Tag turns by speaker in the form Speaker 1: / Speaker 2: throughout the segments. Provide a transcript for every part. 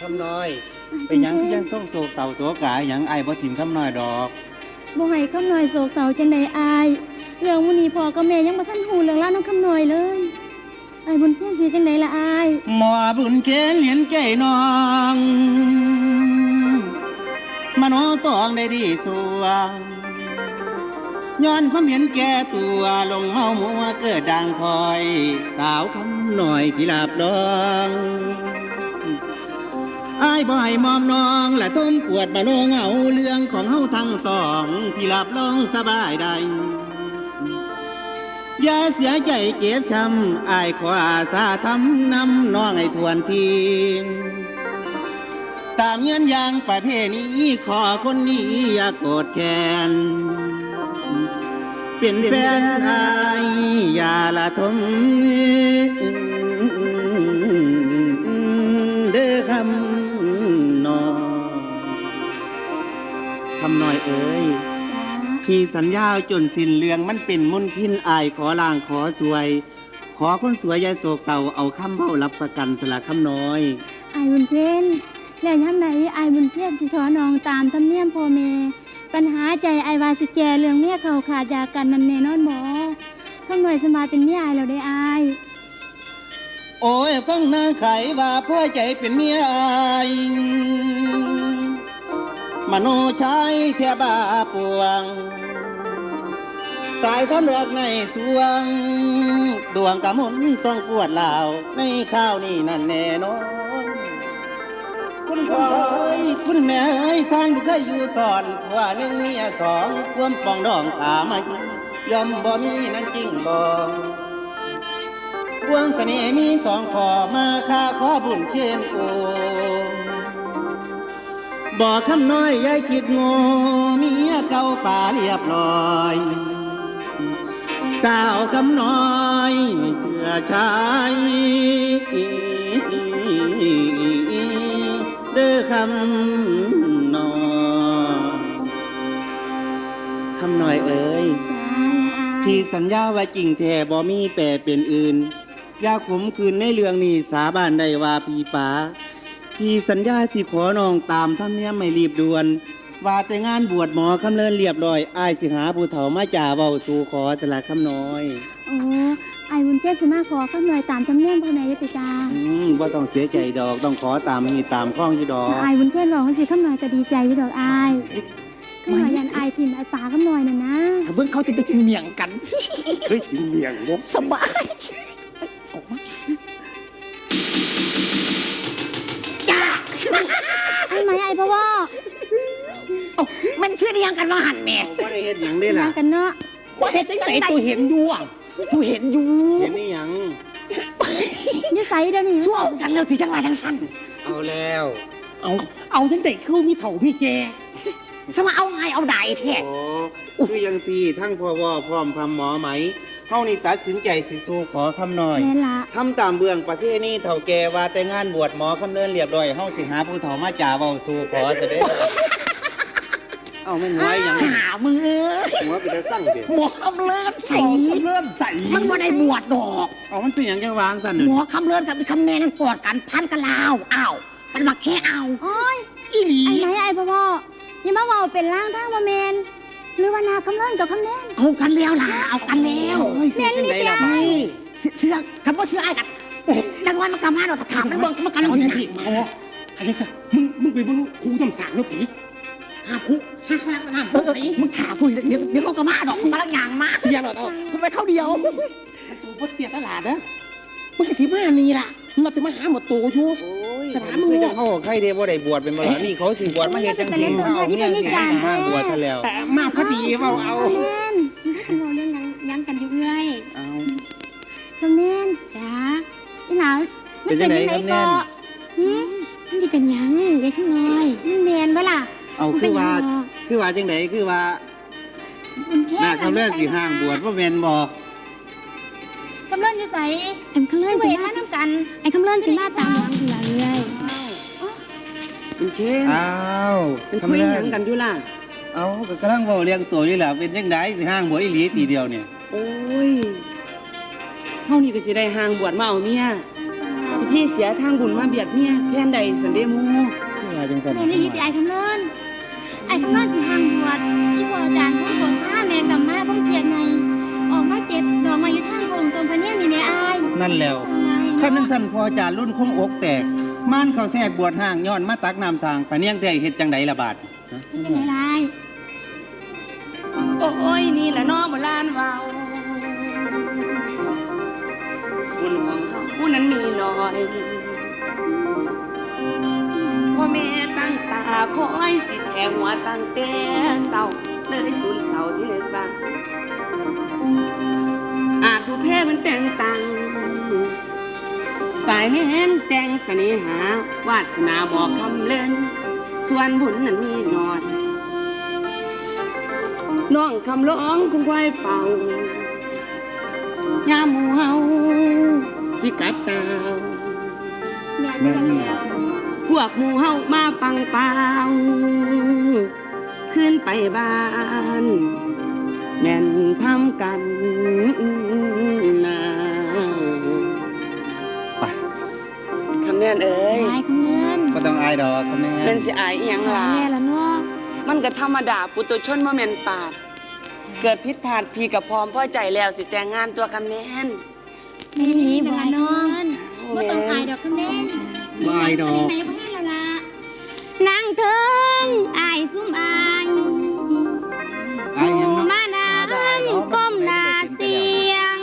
Speaker 1: คำน้อย เป็นหยังคือยังส่งโศกเศร้าโศกาหยังไอ้ายบ่ถิ่มคำน้อยดอก
Speaker 2: บ่ให้คำหน่อยโศกเศร้าจังใดอาย เรื่องมื้อนี้พ่อกับแม่ยังบ่ทันฮู้เรื่องราวน้องคำหน่อยเลยอายบุญเทียนสิจังใดล่ะอาย
Speaker 1: หมอบุญเกณฑ์เหรียญใจน้องมโนตองได้ดีสวงย้อนความเห็นแก่ตัวลงเมามัวเกิดดังพลอย สาวคำหน่อยพิลาบลอง อายบ่ให้มอมน้องและทมปวดบะโนเหงาเรื่องของเฮาทั้งสองพิลาบลองสบายใดอย่าเสียใจเก็บช้ำอายขออาสาทำน้ำน้องให้ทวนทิ้งตามเงื่อนยางประเพณีขอคนนี้อย่าโกรธแค้นเป็นแฟนอายอย่าละทมเสัญญาจนสิ้นเรื่องมันเป็นมนทินอายขอล่างขอสวย ขอคนสวยอยาโศกเศร้าเอาคำเบ้ารับประกันสละคำน้อย
Speaker 2: อายบุญเทียนแล้วยามใดอายบุญเทียนสิขอน้องตามธรรมเนียมพ่อแม่ปัญหาใจอายว่าสิแจเรื่องเมียเขาขาดยากันนั่นแน่นอนบ่คำหน่อยสมาเป็นเมียอายแล้วได้อาย
Speaker 1: โอ้ยฟังนางไขว่าพ่อใจเป็นเมียอายมโนชัยเทียบาปวง สายทอนรักในสวง ดวงกะมุนต้องปวดลาวในข้าวนี่นั่นแน่นอน คุณพ่อเอ้ยคุณแม่เอ้ยทางบุเคยอยู่สอนผัวหนึ่งเมียสองความปองดองสามัคคียอมบ่มีนั่นจริงบ่ความเสน่ห์มีสองขอมาค่าขอบุญเชียนโอบอกคำน้อยยายคิดโง่เมียเก่าป่าเรียบร้อย สาวคำน้อยเสื้อชายเด้อคำน้อยคำน้อยเอ้ยพี่สัญญาว่าจริงแท้บ่มีแปรเป็นอื่นอยากผมคืนในเรื่องนี้สาบานได้ว่าพี่ป๋าพี่สัญญาสิขอน้องตามทำเนียไม่รีบด่วน ว่าแต่งานบวชหมอคำเลินเรียบร้อยอ้ายสิหาผู้เฒ่ามาจ่าเว้าสู่ขอสละคำน้อย
Speaker 2: โอ้อายบุญเทียนสิมาขอคำหน่อยตามธรรมเนียมพ่อแม่ยติกา
Speaker 1: อืมว่าต้องเสียใจดอกต้องขอตามมีตามข้องอยู่ดอก
Speaker 2: ถ้าอายบุญเทียนบอกว่าสิคำหน่อยก็ดีใจอยู่ดอกอายคำหน่อยยันอายถิ่นอายป่าคำหน่อยน่ะนะ
Speaker 3: ถ้าเบิ่งเขาจะไปกินเมียงกัน
Speaker 4: เฮ้ยกินเมียงบ่
Speaker 3: สบาย มันชื่อเรียงกันว่าหันแม่
Speaker 1: ว่าได้เห็นหยังได้
Speaker 2: ยั
Speaker 1: ล่ะ
Speaker 2: งกันเนาะ
Speaker 3: ว่าเห็นจังไหนตัวเห็นอยู่อะตัวเห็นอยู่
Speaker 1: เห็นนี่ยัง
Speaker 2: นิสัยเดี๋ยวนี้
Speaker 3: สู้เอากันแล้วที่จังหวะจังสั้น
Speaker 1: เอาแล้ว
Speaker 3: เอาเอาจังไหนคือมีเถ่ามีแกสมาเอาไงเอาได้แท้
Speaker 1: โอ้คือยังสีทั้งพ่อวอพร้อมพำหมอไหมเฮานี่ตัดสินใจสิสู้ขอคำน้อย
Speaker 2: แม่นละ
Speaker 1: ทำตามเบื้องประเทศนี้เถ่าแก่ว่าแต่งานบวชหมอคำเนินเรียบร้อยเฮาสิหาผู้เฒ่ามาจ่าเว้าสู่ขอจะได้ เอาแม่นไว้หยัง
Speaker 3: หามือ
Speaker 1: หัวไปจะสั่งเด้
Speaker 3: หมอคำเลิศใส่
Speaker 4: เริ่มใส่
Speaker 3: มันว่าได้บวชดอก
Speaker 1: เอามันเป็นหยังจังวางสั่น
Speaker 3: ห
Speaker 1: นึ
Speaker 3: มอคำเลิศกับคำแม่นั่นกอดกันพันกันลาวอ้าวมันมาแค่เอา
Speaker 2: โอ้ย
Speaker 3: อีหลี
Speaker 2: ไอ้ไหมไอ้พ่อว่าอย่ามาเว่าเป็นร่างทางมาเมนหรือว่านาคำเล่นกับคำเล่น
Speaker 3: เอากันแล้วล่ะเอากันแล้ว
Speaker 1: โอ้ยเสียจังไดล่ะบ่าย
Speaker 3: เสือเสือคำว่าเสือไอ้กันจังหวะมันกำมาเราถามมันเบิ่งมันกันเอาสิ
Speaker 4: ผีมาอันนี้ก็มึงมึงไปเบิ่งครูตำสางเนาะผี
Speaker 3: หาคุหาคนละน้ำเออมึงถามกูเดี๋ยวเดี๋ยวเขาก็มาดอกมันกำลังยางมา
Speaker 4: เสียแล้วเนาะ
Speaker 3: กูไปเข้าเดียว
Speaker 4: มันตัวบ่เสียตลาดนะมันก็สิมานี่ล่ะมันสิมาหาหมดโตอยู่
Speaker 1: โอ้ย
Speaker 4: แต่ถามมึง
Speaker 1: คือ
Speaker 4: เนี่
Speaker 1: จั
Speaker 4: ย
Speaker 1: งเฮาใครเด้บ่ได้บวชเป็นบ่ล่ะนี่เขาสิบวชมาเฮ็ดจังซี่เฮาเมียสิให้มาบวชซะแล้ว
Speaker 4: แต่มาพอดีเว้าเอา
Speaker 2: คำเล่นคำเล่นยังยังกันอยู่เรื่อย
Speaker 1: เอา
Speaker 2: คำเล่นจ้าอีหลา
Speaker 1: เป็นจังได๋คำแน่น
Speaker 2: หืมมันสิเป็นหยังยายข้างน้อยมันเมียนปะล่ะ
Speaker 1: เอาคือว่าคือว่าจังไดคือว่า
Speaker 2: บุญแช่
Speaker 1: หน้าคำเล่นสิห้างบวชบ่แม่นบ่
Speaker 2: คำเล่นอยู่ใส่ไอ้คำเล่นสิมาน้ำกันไอ้คำเล่นสิมาตามหลังเรื่อย
Speaker 4: คุณเช่น
Speaker 1: อ้าว
Speaker 4: เป็นคุยหยังกันอยู่ล่ะ
Speaker 1: เอาก็กำลังเว้าเรียงตัวอยู่แหละเป็นจังไดสิห้างบวชอีหลีตีเดียวเนี่ย
Speaker 4: โอ้ยเฮานี่ก็สิได้ห่างบวชมาเอาเมีย
Speaker 5: ที่เสียทางบุญมาเบียดเมียแทนใดสันเดหมู
Speaker 1: ว่าจังซั่น
Speaker 6: แม่ลิลิตไอ้คำเลิน ไอ้คำเลินสิห่างบวชที่พ่ออาจารย์พ่อบอกว่าแม่กลับมาพ่อเกียรติไงออกมาเก็บดอกมาอยู่ทางองตรงพะเนี่ยมีแม่อาย
Speaker 1: นั่นแล้ว
Speaker 6: สงาย
Speaker 1: คันจังซั่นพออาจารย์รุ่นคงอกแตกม่านเขาแทรกบวชห่างย้อนมาตักน้ำสางปะเนียงแต่เฮ็ดจังไดละบาด
Speaker 6: เป็นจังไหนลาย
Speaker 5: โอ้ยนี่แหละน้อโบราณเว้าบุญของเขาผู้นั้นมีน้อย แม่ตั้งตาคอยสิแทงหัวตั้งแต่เศร้าเลยสูญเศร้าที่เลิกบ้างอาจผู้เพศมันแต่งตังฝ่ายแห้นแต่งเสน่หาวาสนาบอกคำเลินส่วนบุญนั้นมีน้อยน้องคำร้องคงควายเฝ้ายามหมูเฮาสิกลับตา
Speaker 6: แม่นแล้ว
Speaker 5: พวกหมูเฮามาฟังเปล่าขึ้นไปบ้าน แม่นทำกันนะ
Speaker 1: ไป
Speaker 5: คำเนียนเอ้ย
Speaker 6: ลายคำเลิน
Speaker 1: บ่ต้องอายดอกคำแน่
Speaker 5: เป็นสิอายอีหยังล่ะ
Speaker 6: แม่ละเนาะ
Speaker 5: มันก็ธรรมดาปุตุชนบ่แม่นปาด เกิดผิดพลาดพี่กับพร้อมพ่อใจแล้วสิแต่งงานตัวคำแนน
Speaker 6: แม่ลิลิบอกว่าน้อง
Speaker 5: โอ้
Speaker 6: บ่
Speaker 5: แม่
Speaker 6: ต้องอายดอกคำเล่น
Speaker 1: บ่อายดอก
Speaker 6: แม่ยังบ่ให้แล้วล่ะนางเทิงอายซุ่มอาย
Speaker 1: อายหยังเนาะ
Speaker 6: มานางก้มหน้าเสียง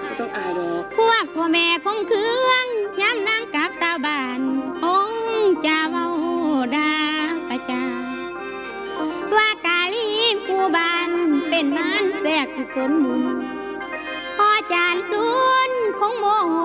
Speaker 5: ไม่ต้องอายดอก
Speaker 6: พวกพ่อแม่คงเครื่องย้ำนางกับตาบานองค์จะเว้าดาประจาว่ากาลีผู้บานเป็นมันแทรกที่สนมุนพอจานดุนคงโมโห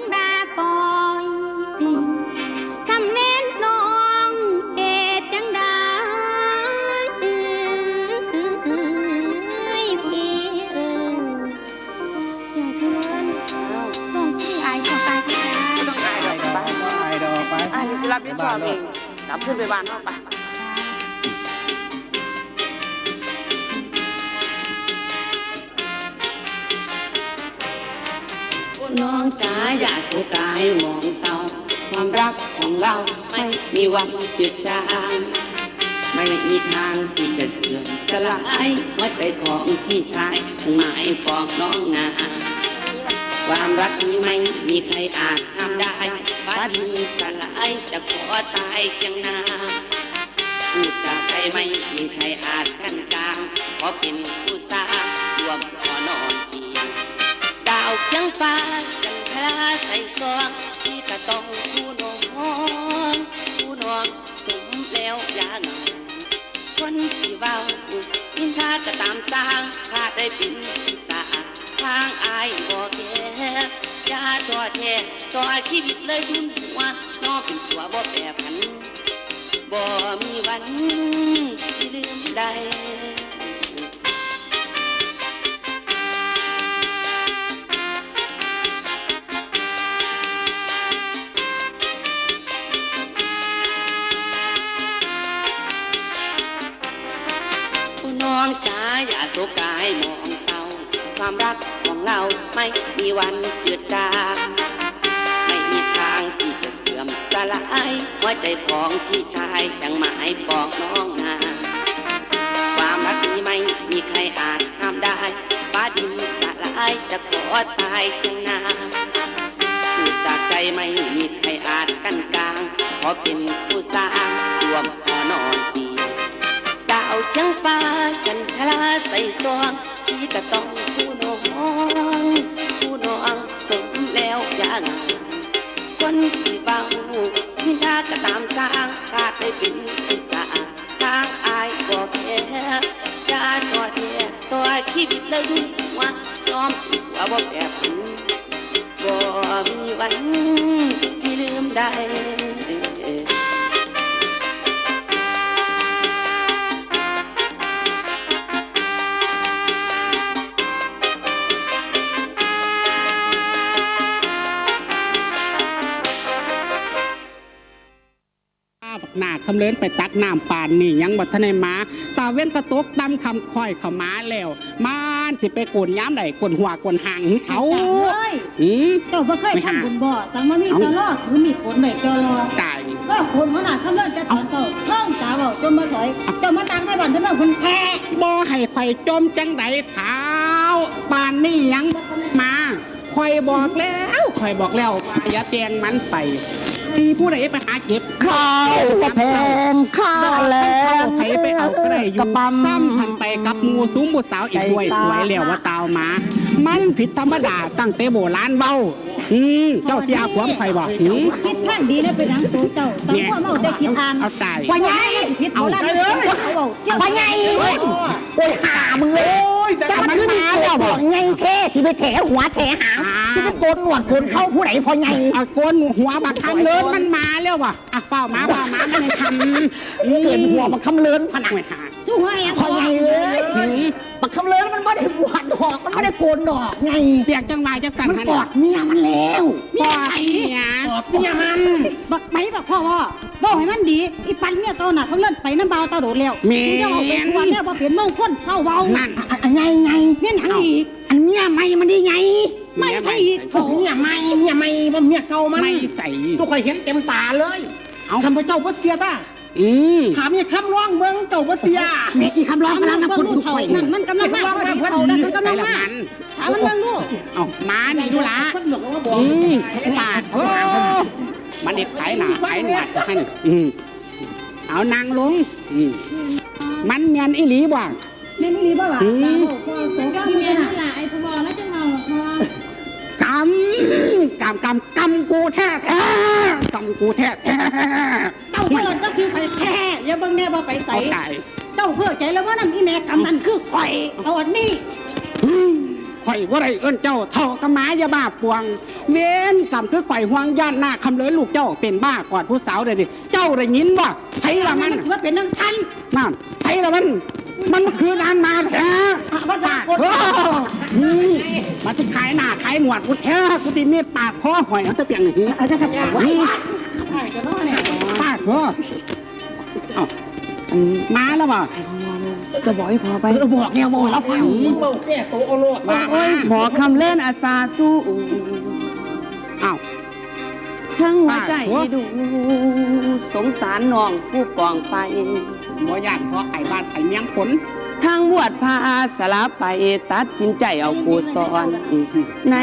Speaker 6: งดาปอยคำเน้นน้องเอจังได้พี่เอออยากเกินน้องที่อายขอตายพี่จ้า
Speaker 5: ไม่ต้องอายดอกไป
Speaker 1: บ่อายดอกไป
Speaker 5: อายนี่สิรับผิดชอบเองกลับขึ้นไปบ้านเฮาไป น้องจ๋าอย่าโศกายมองเศร้าความรักของเราไม่มีวันจืดจางไม่มีทางที่จะเสื่อมสลายหัวใจของพี่ชายทั้งหมายปองน้องนาความรักนี้ไม่มีใครอาจทำได้ฟ้าดินสลายจะขอตายเคียงนาพูดจากใจไม่มีใครอาจกันกลางขอเป็นผู้สร้างรวมขอนอน เคียงฟ้าจันทราใส่ซองที่ก็ต้องผู้น้องผู้น้องสมแล้วอยาเหงาคนที่เว้านินทาก็ตามสร้างข้าได้เป็นผู้สาทางอายบอกแค่ยาทอดแท้ต่อชีวิตเลยทุนหัวนอเป็นตัวบ่แปรผันบ่มีวันที่ลืมได้ ความรักของเราไม่มีวันจืดจางไม่มีทางที่จะเสื่อมสลายหัวใจของพี่ชายยังหมายปองน้องนาความรักนี้ไม่มีใครอาจห้ามได้ฟ้าดินสลายจะขอตายเคียงหน้าพูดจากใจไม่มีใครอาจกั้นกลางขอเป็นผู้สร้างรวมขอนอนเพีดาวเชียงฟ้าจันทราใส่ซองที่ก็ต้องผู้น้อง นที่เบาที่ทาก็ตามสร้างขาดได้เป็นผู้สาทางอายบอกแค่ยาต่อแท้ตัวคิดเลยดูว่ายอมว่าบ่แปรผันบ่มีวันที่ลืมได้
Speaker 7: บักหน้าคำเลินไปตักน้ำปานนี่ยังบัทันในมาตาเว้นกระตกตำคำค่อยเข้ามาแล้วมันสิไปกวนย้ำไหนกวนหัวกวนหางหึเขา
Speaker 8: เฮ้ย
Speaker 7: อืม
Speaker 8: เจ้าบ่เคยทำบุญบ่สังมามีตลอดถือมีดผลไว้จอรอ
Speaker 7: ตาย
Speaker 8: ว่าคนขนาดคำเลิศจะสอนเจ้าท่องสาวเอาจนมาสอยเจ้ามาตังให้บ้านเจ้ามาคนแท้
Speaker 7: บ่ให้ข่อยจมจังใดเท้าปานนี่ยังบ่ทันได้มาข่อยบอกแล้วข่อยบอกแล้วว่าอย่าแตงมันไป มีผู้ใดไปหาเก็บ
Speaker 3: ข้าวกระแพงข้าแล้
Speaker 7: เข้าวไผไปเอาก็ได้อยู่
Speaker 3: กระปั๊ม
Speaker 7: ซ้ำทันไปกับหมูสูงบุสาวอีกด้วย
Speaker 3: ใจตา
Speaker 7: สวยแล้วว่าตาวมา มันผิดธรรมดาตั้งแต่โบราณเว้าอืมเจ้าเสียความไผบอกหืม
Speaker 8: คิดท่านดีนะเป็นหนังตัวเจ้าสังว่าเมาแต่คิดอ่าน
Speaker 7: เอาตาย
Speaker 8: ว่าไงผิดโบราณมันเป็นเขาเอาเจ้าว่าไง
Speaker 3: โอ้ยหามึงเลย
Speaker 7: โอ้ ยแต่
Speaker 3: จะมัน
Speaker 7: มัน
Speaker 3: คือมี
Speaker 7: มา
Speaker 3: ตัว
Speaker 7: แล้ว
Speaker 3: บบอ
Speaker 7: อกก
Speaker 3: ไงเท่สิไปแถหัวแถหาง
Speaker 7: อ่า
Speaker 3: สิไปโกนหนวดโกนเข้าผู้ใดพอไง
Speaker 7: เอาโกนหัวบักคำเลิศมันมาแล้วว่ะอะเฝ้ามาเฝ้ามาไม่ได้ทำ
Speaker 3: เกินหัวบักคำเลินผนัง
Speaker 7: ไม่หา
Speaker 8: สู้ให้ยัง
Speaker 3: พอไงเลย
Speaker 7: หืม
Speaker 3: บักคำเลินมันไม่ได้บวชดอกมันไม่ได้โกนดอกไง
Speaker 7: เปียกจังหวายจังสัน
Speaker 3: มัน
Speaker 7: หัน
Speaker 3: กอดเมียมันแล้ว
Speaker 7: กอดเนี่ย
Speaker 4: เมียมัน
Speaker 8: บักไหมบักพ่อ ว่าบอกให้มันดีอีปันเนี่ยเจ้าน่ะเขาเลิศไปน้ำเบาเต้าโดดแล้วกูจะเอาไปทวนแล้วว่าเปลี่ยนมงคลเศร้าเบา
Speaker 7: นั่น
Speaker 3: อันอันไงไง
Speaker 8: เมียหนังอีก
Speaker 3: อันเมียไม่มันได้ไง
Speaker 8: ไม่ใช่อีก
Speaker 4: เขาเมียใหม่เมียใหม่บ่เมียเก่ามัน
Speaker 7: ไม่ใส่
Speaker 4: ทุกคนเห็นเต็มตาเลย
Speaker 7: เอา
Speaker 4: ทำพระเจ้าพระเสียตา
Speaker 7: อืม
Speaker 4: ถามเมียคำร้องเบิ้งเจ้าพระเสีย
Speaker 3: แม่อีคำร้องกำลังนับ
Speaker 8: เบิ่
Speaker 3: คน
Speaker 8: ง
Speaker 3: ดู
Speaker 8: ดูเท่า
Speaker 3: ข่อย
Speaker 8: นั่นมันกำลังมาพอดีเท่านั่นมันกำลังมาถามมันเบิ่งดู
Speaker 7: เอามานี่ดูละ
Speaker 4: คนบอกว่าบอก
Speaker 7: อืมปาดโอ้ มันเด็ดขายหนาขายหนวดจะให้อืมเอานางลงอืมมันแมนอีหลีบ่
Speaker 8: แม่นอี่ลีบ่ล่ะ
Speaker 7: อืม
Speaker 8: พ่อโต
Speaker 9: ก็
Speaker 8: ที่
Speaker 9: เมี
Speaker 8: แม่
Speaker 9: ย
Speaker 8: น่ะ
Speaker 9: นั่นแหละไอ้ผู้บอกแล้วจะเมาหรอพ่อกำ
Speaker 7: กำกำกำกูแท้แท้กำกูแท้แท้
Speaker 8: เจ้าบ่หล่นก็ซื้อข่อยแท้อย่าเบิ่งแน่ว่าไปใส่
Speaker 7: เอาตาย
Speaker 8: เจ้าเพื่อใจแล้วว่านำอีแม่กำนันคือข่อยเอาอันนี้
Speaker 7: ข่อยว่าไรเอิ้นเจ้าเท่ากับหมายาบ้าปวง เว้นกำคือข่อยห่วงย่านหน้าคำเลยลูกเจ้าเป็นบ้ากอดผู้สาวเลยดิเจ้าได้ยินบ่ใช่ละมัน
Speaker 8: ถือว่าเป็นนังทัน
Speaker 7: นั่นใช่ละมัน มันคือนานมาแท้
Speaker 8: ว่าจะกด
Speaker 7: โอ้อืมมาจะขายหน้าขายหนวดกูแท้กูตีมีดปาดคอหอยเอาแตะเปียงหนึ่งเอาจะสับปาดปาดคอเอ้าอันมาแล้วบ่
Speaker 3: จะบอกให้พอไปเออบอกแล้วบอกแล้วฟัง
Speaker 4: มึงเบาแก่โตโอโลด
Speaker 7: มามา
Speaker 5: หมอคำเล่นอาสาสู้
Speaker 7: เอ้า
Speaker 5: ทั้งหัวใจ
Speaker 7: ปาดหัว
Speaker 5: ดู สงสารน้องผู้กองไฟ
Speaker 7: บ่ย่านพอไข่บ้านไข่เมียงผล
Speaker 5: ทางบวชพาสละไปตัดสินใจเอาครูสอน ใน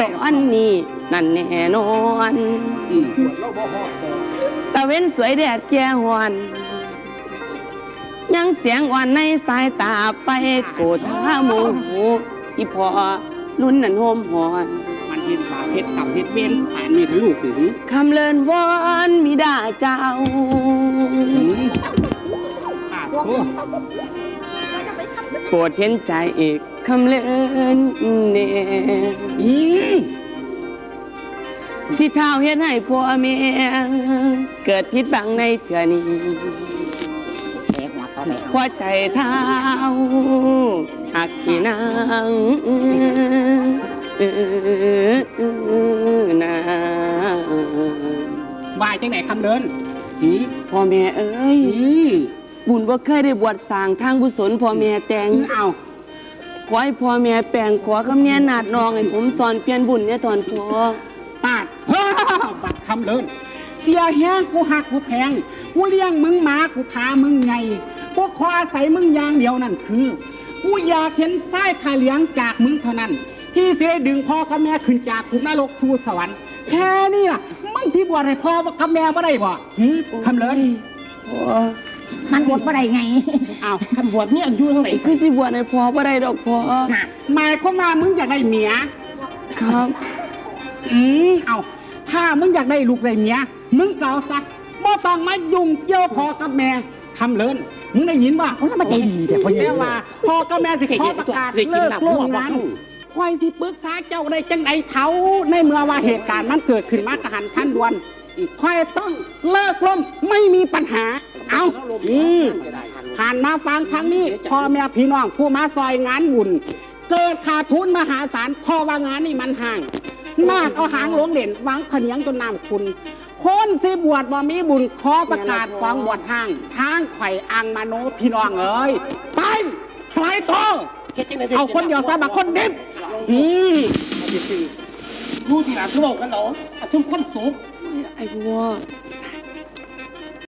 Speaker 5: ตอนนี้ นั่นแน่นอน
Speaker 7: อืม
Speaker 5: ตะเว้นสวยแดดแก่หอน ยังเสียงอ่อนในสายตาไปโกธาโมโหอีพอรุ่นนั่นโฮมหอน
Speaker 7: มันเห็นบาปเห็ดกับเห็ดเวนผ่านมีทะลุถึง
Speaker 5: คำเลินวอนมิดาเจ้า
Speaker 7: อืมปาดคอ
Speaker 5: โปรดเห็นใจเอกคำเลินเน่
Speaker 7: อืม
Speaker 5: ที่เท้าเฮ็ดให้พ่อแม่เกิดผิดบังในเถื่อนี้
Speaker 3: แม่ หัวต่อแม่
Speaker 5: หัวใจเท้าหักที่นางนา
Speaker 7: ว่าจังไหนคำเดินอืม
Speaker 5: พ่อแม่เอ้ย
Speaker 7: อืม
Speaker 5: บุญบ่เคยได้บวชสร้างทางกุศลพ่อแม่แต่ง
Speaker 7: เอา
Speaker 5: ขอให้พ่อแม่แปลงขอคำเนียนาดนองให้ผมสอนเปลี่ยนบุญเนี่ยตอนพ่อ
Speaker 7: ปาดฮ่าบัดคำเดินเสียแห้งกูหักกูแพงกูเลี้ยงมึงหมากูพามึงไง กูขออาศัยมึงอย่างเดียวนั่นคือ กูอยากเห็นสายพาเลี้ยงจากมึงเท่านั้น ที่เสียดึงพ่อกับแม่ขึ้นจากขุมนรกสู่สวรรค์ แค่นี้ล่ะ มึงที่บวชให้พ่อกับแม่บ่ได้บ่หืมคำเลิน
Speaker 5: พ่อ
Speaker 3: มันบวชบ่ได้ไง
Speaker 7: เอา
Speaker 4: คำบวชเนี่ยอยู่ทางไหน
Speaker 5: คือสิบวชให้พ่อบ่ได้ดอกพ่อ
Speaker 7: หมายความว่ามึงอยากได้เมีย
Speaker 5: ครับ
Speaker 7: อืมเอาถ้ามึงอยากได้ลูกได้เมีย มึงเกเอาซะบ่ต้องมายุ่งเกี่ยวพ่อกับแม่คำเลิน มึงได้ยินป่ะ
Speaker 3: โอ้แล้วมันใจดีแต่พ่อใหญ่
Speaker 7: แต่ว่าพ่อกับแม่สิขอประกาศเลิกโรงงานคอยสิปรึกษาเจ้าได้จังใดเท้าในเมื่อว่าเหตุการณ์มันเกิดขึ้นมากระหันทันด่วนคอยต้องเลิกล้มไม่มีปัญหา เอาอืมผ่านมาฟังทางนี้พ่อแม่พี่น้องผู้มาซอยงานบุญเกิดขาดทุนมหาศาลเพอว่างานนี่มันห่างมากเอาหางหลวงเหรียญวางเขนียงจนน้ำคุณ คนสิบวชบ่มีบุญขอประกาศกองบวชทาง ทางไข่อังมโนพี่น้องเอ้ยไปสไลด์โตอ
Speaker 4: เฮ็ดจังได๋
Speaker 7: เอาคนเดียวซะบักคนดิบอืม
Speaker 4: ดูที่หลังคือบอกกันเหรออาทุ่มคนสูง
Speaker 3: ไอ้บัว